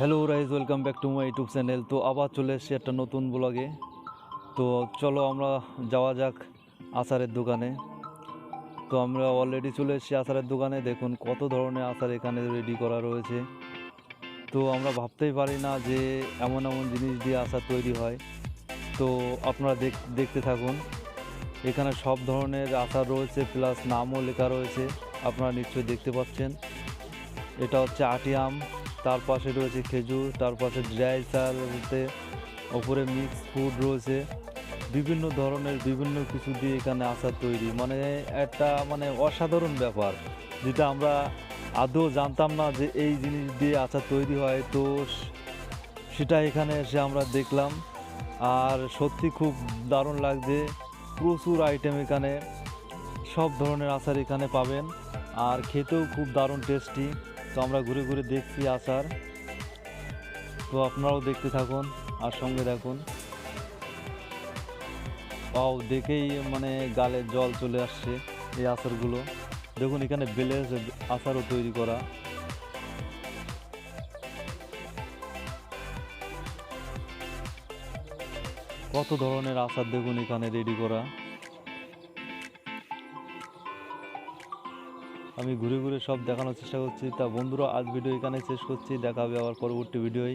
Hello guys welcome back to my YouTube channel তো আবার চলে এসেছি একটা নতুন ব্লগে তো চলো আমরা যাওয়া যাক আচারের দোকানে। তো আমরা অলরেডি চলে এসেছি আচারের দোকানে। দেখুন কত ধরনের আচার এখানে রেডি করা রয়েছে। তো আমরা ভাবতেই পারি না যে এমন এমন জিনিস দিয়ে আচার তৈরি হয়। তো আপনারা দেখ, দেখতে থাকুন। এখানে সব ধরনের আচার রয়েছে প্লাস নামও লেখা রয়েছে। আপনারা নিশ্চয়ই দেখতে পাচ্ছেন। এটা হচ্ছে আটি আম। তার পাশে রয়েছে খেজুর, তার পাশে ড্রাই চাল রয়েছে, ওপরে মিক্স ফুড রয়েছে। বিভিন্ন ধরনের বিভিন্ন কিছু দিয়ে এখানে আচার তৈরি। মানে একটা মানে অসাধারণ ব্যাপার, যেটা আমরা আদৌ জানতাম না যে এই জিনিস দিয়ে আচার তৈরি হয়। তো সেটা এখানে এসে আমরা দেখলাম। আর সত্যি খুব দারুণ লাগছে, প্রচুর আইটেম এখানে, সব ধরনের আচার এখানে পাবেন। আর খেতেও খুব দারুণ টেস্টি তো আমরা ঘুরে ঘুরে দেখছি আচার। তো আপনারাও দেখতে থাকুন আর সঙ্গে দেখুন পাও দেখেই মানে গালে জল চলে আসছে এই আচারগুলো। দেখুন এখানে বেলে আচারও তৈরি করা। কত ধরনের আচার দেখুন এখানে রেডি করা। আমি ঘুরে ঘুরে সব দেখানোর চেষ্টা করছি। তা বন্ধুরা, আজ ভিডিও এখানে শেষ করছি। দেখা হবে আবার পরবর্তী ভিডিওয়।